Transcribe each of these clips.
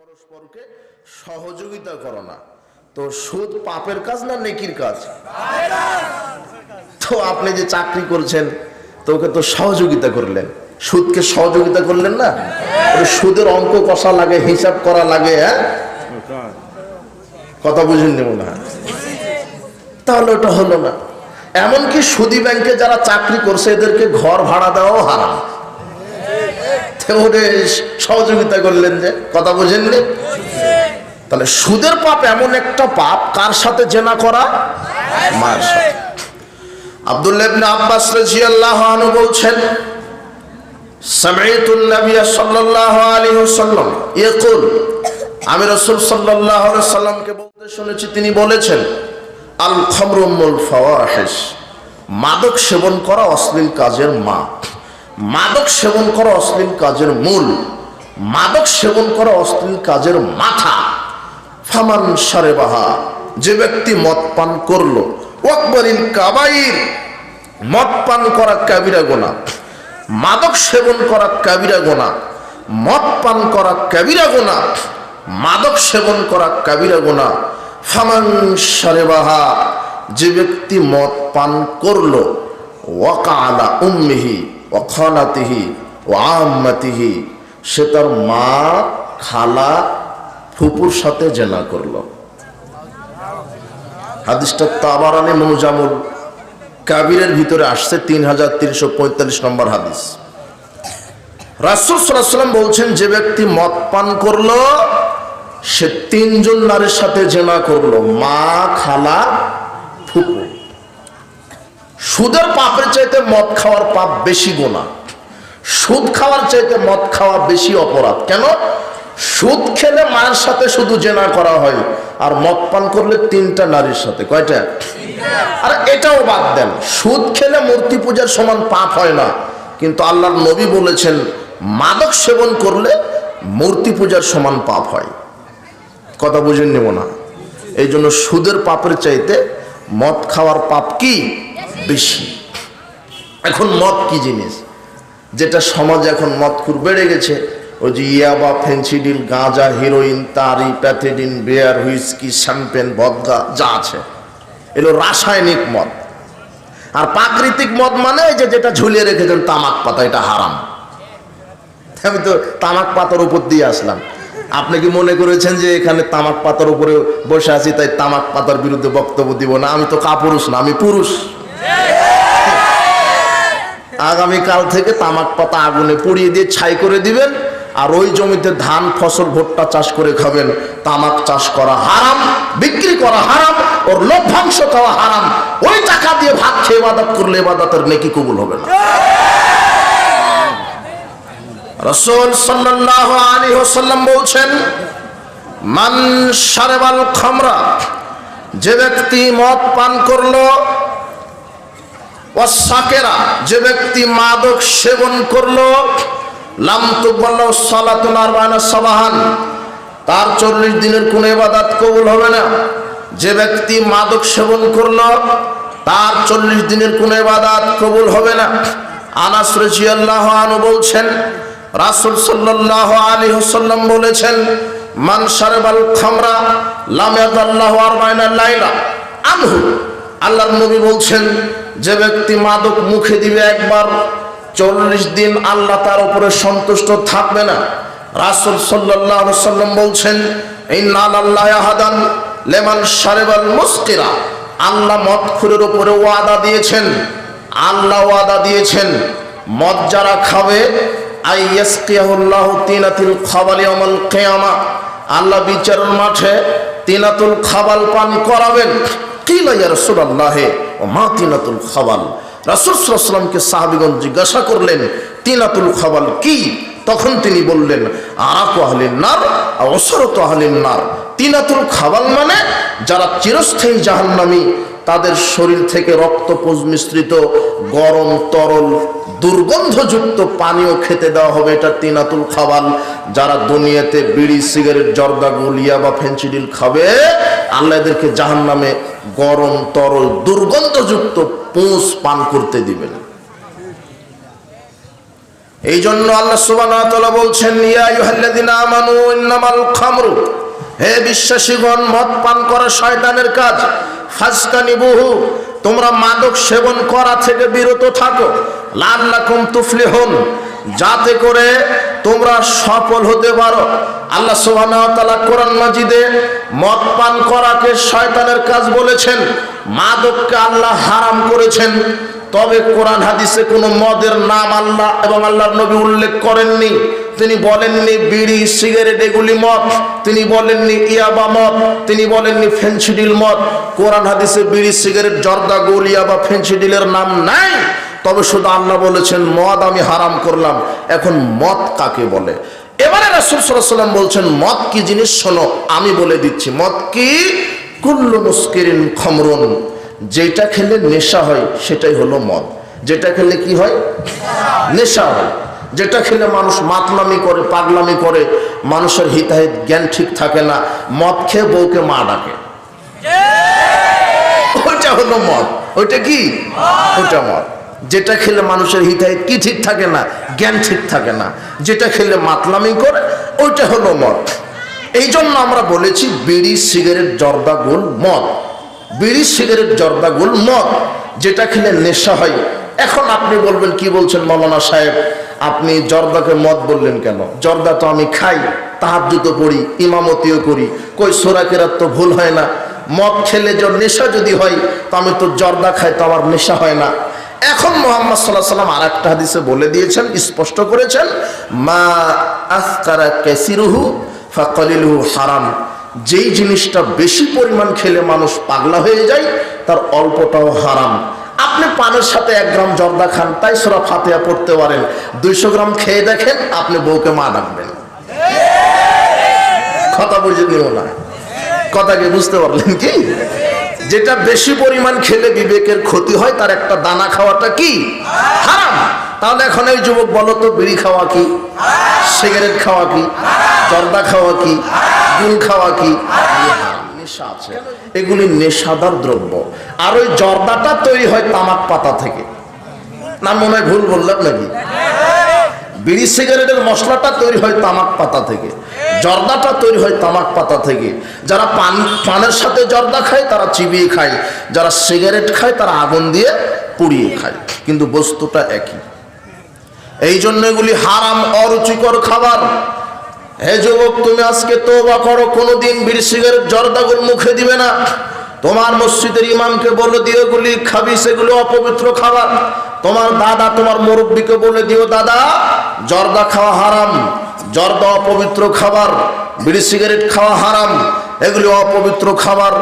পরস্পরকে সহযোগিতা করো না। তো সুদ পাপের কাজ না নেকির কাজ? তো আপনি যে চাকরি করছেন, তো ওকে তো সহযোগিতা করলেন। সুদকে সহযোগিতা করলেন না? সুদের অঙ্ক কষা লাগে, হিসাব করা লাগে হ্যাঁ? কথা বুঝেননি মনে না তাহলে ওটা হলো না। এমনকি সুদি ব্যাংকে যারা চাকরি করছে, এদেরকে ঘর ভাড়া দেওয়াও হারাম। ওরে সহযোগিতা করলেন যে, কথা বুঝেননি? তাহলে সুদের পাপ এমন একটা পাপ, কার সাথে জেনা করা? মায়ের সাথে। আব্দুল্লাহ ইবনে আব্বাস রাদিয়াল্লাহু আনহু বলছেন সামি'তুন নবী সাল্লাল্লাহু আলাইহি ওয়াসাল্লাম ইয়াকুল। আমি রাসূল সাল্লাল্লাহু আলাইহি ওয়াসাল্লামকে বলতে শুনেছি, তিনি বলেছেন আল খামরু মুল ফাওয়াহিশ মাদক সেবন করা অশ্লীল কাজের মা মাদক সেবন করা অশ্লীল কাজের মূল। মাদক সেবন করা অশ্লীল কাজের মাথা। ফামান সারেবাহা, যে ব্যক্তি মদ পান করল। কাবাইর, মদ পান করা কাবিরা গোনা। মাদক সেবন করা কাবিরা গোনা। মদ পান করা কাবিরা গোনা। মাদক সেবন করা কাবিরা গোনা। ফামান সারেবাহা, যে ব্যক্তি মদ পান করল। ওয়াকা আলা উম্মিহি ও খালাতিহি ও আম্মাতিহি, সে তার মা খালা ফুপুর সাথে জেনা করল। হাদিসটা তাবারানি মনুজামুল কাবিরের ভিতরে আসছে, তিন হাজার তিনশো পঁয়তাল্লিশ নম্বর হাদিস। রাসুল সাল্লাম বলছেন, যে ব্যক্তি মদ পান করল, সে তিনজন নারীর সাথে জেনা করল, মা, খালা, ফুপু। সুদের পাপের চাইতে মদ খাওয়ার পাপ বেশি গোনা সুদ খাওয়ার চাইতে মদ খাওয়া বেশি অপরাধ। কেন? সুদ খেলে মায়ের সাথে শুধু জেনা করা হয় আর মদ পান করলে তিনটা নারীর সাথে। কয়টা? আর এটাও বাদ দেন। সুদ খেলে মূর্তি পূজার সমান পাপ হয় না। কিন্তু আল্লাহর নবী বলেছেন, মাদক সেবন করলে মূর্তি পূজার সমান পাপ হয়। কথা বুঝে নেব না এই জন্য সুদের পাপের চাইতে মদ খাওয়ার পাপ কি? বেশি। এখন মদ কি জিনিস? যেটা সমাজে এখন মদখুর বেড়ে গেছে। ওই যে ইয়াবা, ফেন্সিডিল, গাঁজা, হিরোইন, তারি, pethidine, beer, whisky, champagne, vodka, যা আছে। এগুলো রাসায়নিক মদ। আর প্রাকৃতিক মদ মানে যে যেটা ঝুলিয়ে রেখেছেন তামাক পাতা, এটা হারাম। আমি তো তামাক পাতার উপর দিয়ে আসলাম। আপনি কি মনে করেছেন যে এখানে তামাক পাতার উপরে বসে আছি, তাই তামাক পাতার বিরুদ্ধে বক্তব্য দিব না? আমি তো কাপুরুষ না, আমি পুরুষ। আগামী কাল থেকে তামাক পাতা আগুনে পুড়িয়ে দিয়ে ছাই করে দিবেন, আর ওই জমিতে ধান, ফসল, ভুট্টা চাষ করে খাবেন। তামাক চাষ করা হারাম, বিক্রি করা হারাম, ওর লভ্যাংশ খাওয়া হারাম। ওই টাকা দিয়ে ভাত খেয়ে ইবাদত করলে ইবাদতের নেকি কবুল হবে না। রসুল সাল্লাল্লাহু আলাইহি ওয়াসাল্লাম বলছেন, মান শারবাল খামরা যে ব্যক্তি মদ পান করল সাকেরা যে ব্যক্তি মাদক সেবন করল সাবাহান, তার চল্লিশ দিনের কোন ইবাদত কবুল হবে না। যে ব্যক্তি মাদক সেবন করল, তার চল্লিশ দিনের কোন ইবাদত কবুল হবে না। আনাস রাজিয়াল্লাহু আনহু বলছেন, রাসূল সাল্লাল্লাহু আলাইহি ওয়াসাল্লাম বলেছেন, মান শারবাল খামরা লাম ইয়াদাল্লাহু আরবাইনা লাইলা আনহু। আল্লাহর নবী বলছেন, যে ব্যক্তি মাদক মুখে দিবে একবার, চল্লিশ দিন আল্লাহ তার উপরে সন্তুষ্ট থাকবে না। রাসুল সাল্লাহ সাল্লাম বলছেন এই নাল আল্লাহ হাদান লেমান সারেবাল মুস্কিরা। আল্লাহ মদখুরের উপরে ওয়াদা দিয়েছেন, আল্লাহ ওয়াদা দিয়েছেন, মদ যারা খাবে আইয়াসকিয়াহুল্লাহ তিনাতিল খাবালি আমল কেয়ামা। আল্লাহ বিচারের মাঠে তিনাতুল খাবাল পান করাবেন। কিলাইয়া রসুল্লাহে ও মা তিনাতুল খাবাল রাসুলামকে সাহাবিগঞ্জ জিজ্ঞাসা করলেন তিনাতুল খাবাল কি? তখন তিনি বললেন, আরাকু আহলিন নার অসরত আহলিন নার। তিনাতুল খাবাল মানে যারা চিরস্থায়ী জাহান্নামী, তাদের শরীর থেকে রক্তপোজ মিশ্রিত, গরম, তরল দুর্গন্ধযুক্ত পানীয় খেতে দেওয়া হবে এটা তিনাতুল খাবাল যারা দুনিয়াতে বিড়ি, সিগারেট, জর্দা, গুলিয়া বা ফেন্সিডিল খাবে, আল্লাহ এদেরকে জাহান নামে গরম, তরল, দুর্গন্ধযুক্ত পোষ পান করতে দিবেন। এই জন্য আল্লাহ সুবহানাহু বলছেন, ইয়া আইয়ুহাল্লাযিনা আমানু ইন্নামাল খামরু। হে বিশ্বাসীগণ, মদ পান করা শয়তানের কাজ। ফাসকানিবুহু তোমরা মাদক সেবন করা থেকে বিরত থাকো। লাল্লাকুম তুফলিহুন, যাতে করে তোমরা সফল হতে পারো। আল্লাহ সুবহানাহু কোরআন মাজিদে মদ পান করাকে শয়তানের কাজ বলেছেন, মাদককে আল্লাহ হারাম করেছেন। তবে কোরআন হাদিসে কোনো মদের নাম আল্লাহ এবং আল্লাহর নবী উল্লেখ করেননি। তিনি বলেননি বিড়ি, সিগারেট, এগুলি মদ। তিনি বলেননি ইয়াবা মদ। তিনি বলেননি ফেন্সিডিল মদ। কোরআন হাদিসে বিড়ি, সিগারেট, জর্দা গোল ইয়াবা ফেন্সিডিলের নাম নাই। তবে শুধু আল্লাহ বলেছেন মদ আমি হারাম করলাম। এখন মদ কাকে বলে? এবারে রাসূল সাল্লাম বলছেন মদ কি জিনিস? শোনো আমি বলে দিচ্ছি মদ কি? কুল্লু মুস্কিরিন খমরুন। যেটা খেলে নেশা হয় সেটাই হলো মদ। যেটা খেলে কি হয়? নেশা হয়। যেটা খেলে মানুষ মাতলামি করে পাগলামি করে মানুষের হিতাহিত জ্ঞান ঠিক থাকে না মদ খেয়ে বউকে মা ডাকে। ওইটা হলো মদ। ওইটা কি? ওইটা মদ। যেটা খেলে মানুষের হিতাহিত কি ঠিক থাকে না? জ্ঞান ঠিক থাকে না। যেটা খেলে মাতলামি করে, ওইটা হলো মদ। এই জন্য আমরা বলেছি বিড়ি, সিগারেট জর্দা গোল মদ। বিড়ি, সিগারেট জর্দা গোল মদ। যেটা খেলে নেশা হয়। এখন আপনি বলবেন, কি বলছেন মৌলানা সাহেব? আপনি জর্দাকে মদ বললেন কেন? জর্দা তো আমি খাই, তাহাজ্জুদ পড়ি, ইমামতিও করি। কই সোরাকেরাত তো ভুল হয় না। মদ খেলে যে নেশা যদি হয়, তো আমি তো জর্দা খাই, তো আমার নেশা হয় না। এখন মোহাম্মদ সাল্লাহ সাল্লাম আর একটা হাদিসে বলে দিয়েছেন, স্পষ্ট করেছেন, মা আফতারা কেসিরুহু ফাকলিলহু হারাম। যেই জিনিসটা বেশি পরিমাণ খেলে মানুষ পাগলা হয়ে যায়, তার অল্পটাও হারাম। আপনি পানের সাথে এক গ্রাম জর্দা খান, তাই সোরা ফাতেয়া পড়তে পারেন। দুইশো গ্রাম খেয়ে দেখেন, আপনি বউকে মা ডাকবেন। কথা বুঝে নিও না। কথাকে বুঝতে পারলেন কি? যেটা বেশি পরিমাণ খেলে বিবেকের ক্ষতি হয়, তার একটা দানা খাওয়াটা কি? হারাম। তাহলে এখন এই যুবক বলো তো, বিড়ি খাওয়া কি? সিগারেট খাওয়া কি? জর্দা খাওয়া কি? গুল খাওয়া কি? নেশা আছে। এগুলি নেশাদার দ্রব্য। আর ওই জর্দাটা তৈরি হয় তামাক পাতা থেকে। না মনে হয় ভুল বললাম নাকি? বিড়ি সিগারেটের মশলাটা তৈরি হয় তামাক পাতা থেকে। জর্দাটা তৈরি হয় তামাক পাতা থেকে। যারা পান, পানের সাথে জর্দা খায়, তারা চিবিয়ে খায়। যারা সিগারেট খায়, তারা আগুন দিয়ে পুড়িয়ে খায়। কিন্তু বস্তুটা একই। এই জন্য এগুলি হারাম, অরুচিকর খাবার। হে যুবক, তুমি আজকে তোবা করো, কোনোদিন বিড়ি সিগারেট জর্দাগুলো মুখে দিবে না। তোমার মসজিদের ইমামকে বলে দিও গুলি খাবি, সেগুলো অপবিত্র খাবার। তোমার দাদা তোমার মুরব্বীকে বলে দিও, দাদা, জর্দা খাওয়া হারাম, জর্দা অপবিত্র খাবার, বিড়ি সিগারেট খাওয়া হারাম, এগুলি অপবিত্র খাবার,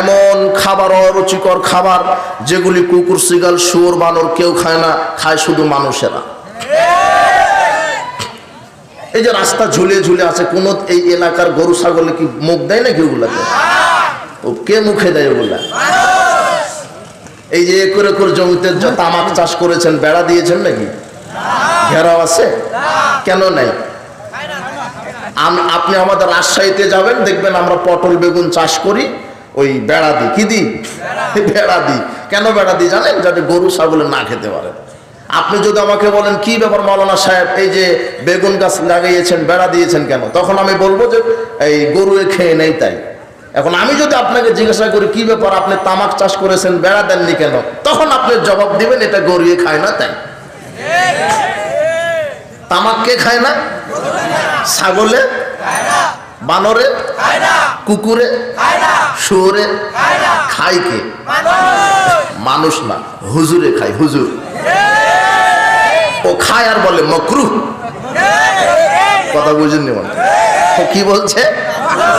এমন খাবার, অরুচিকর খাবার, যেগুলি কুকুর, সিগাল, শুয়োর, বানর কেউ খায় না, খায় শুধু মানুষেরা। এই যে রাস্তা ঝুলে ঝুলে আছে, কোন এই এলাকার গরু, ছাগলে কি মুখ দেয় নাকি ওগুলাকে কে মুখে দেয় ওগুলা? এই যে একর একর জমিতে তামাক চাষ করেছেন, বেড়া দিয়েছেন নাকি? ঘেরাও আছে? কেন নাই? আপনি আমাদের রাজশাহীতে যাবেন, দেখবেন আমরা পটল বেগুন চাষ করি, ওই বেড়া দিই। কি দিই? বেড়া দিই। কেন বেড়া দিই জানেন? যাতে গরু, ছাগলে না খেতে পারে। আপনি যদি আমাকে বলেন, কি ব্যাপার মৌলানা সাহেব, এই যে বেগুন গাছ লাগিয়েছেন, বেড়া দিয়েছেন কেন? তখন আমি বলব যে, এই গরু খেয়ে নেই তাই। এখন আমি যদি আপনাকে জিজ্ঞাসা করি, কি ব্যাপার? আপনি তামাক চাষ করেছেন, বেড়া দেননি কেন? তখন আপনি জবাব দিবেন, এটা গরুয়ে খায় না তাই। তামাক কে খায় না? ছাগলে? বানরে? কুকুরে? শুয়োরে? খায় কে? মানুষ না, হুজুরে খায়, হুজুর। ও খায় আর বলে মকরু। কথা বুঝেননি মনে? ও কি বলছে?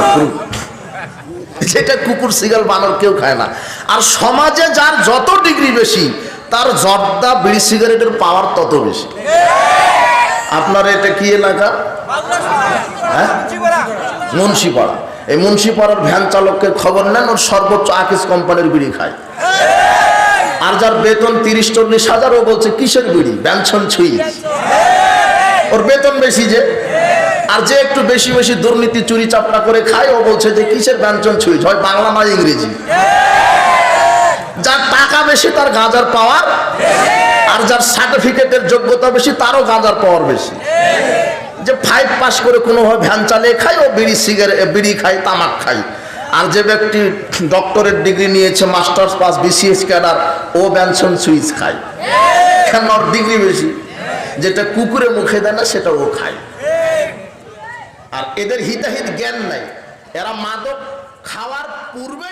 মকরুহ। যেটা কুকুর সিগাল বানর কেউ খায় না। আর সমাজে যার যত ডিগ্রি বেশি তার জর্দা বিড়ি সিগারেটের পাওয়ার তত বেশি। আপনার এটা কি এলাকা হ্যাঁ? মুন্সিপাড়া। এই মুন্সিপাড়ার ভ্যান চালককে খবর নেন ওর সর্বোচ্চ আকিস কোম্পানির বিড়ি খায়। আর যার বেতন তিরিশ চল্লিশ হাজার ও বলছে কিসের বিড়ি? ব্যঞ্চন ছুঁই। ওর বেতন বেশি যে। আর যে একটু বেশি বেশি দুর্নীতি, চুরি চাপটা করে খায়, ও বলছে যে কিসের ব্যঞ্চন ছুঁই হয় বাংলা না ইংরেজি। যার টাকা বেশি, তার গাঁজার পাওয়ার আর যার সার্টিফিকেটের যোগ্যতা বেশি, তারও গাঁজার পাওয়ার বেশি। যে ফাইভ পাস করে কোনোভাবে ভ্যান চালিয়ে খায়, ও বিড়ি সিগারেট বিড়ি খায়, তামাক খায়। আর যে ব্যক্তি ডক্টরেট ডিগ্রি নিয়েছে মাস্টার্স পাস বিসিএস ক্যাডার ও ব্যানসন সুইচ খায়। কেন? ডিগ্রি বেশি। যেটা কুকুরে মুখে দেয় না, সেটা ও খায়। আর এদের হিতাহিত জ্ঞান নাই। এরা মাদক খাওয়ার পূর্বে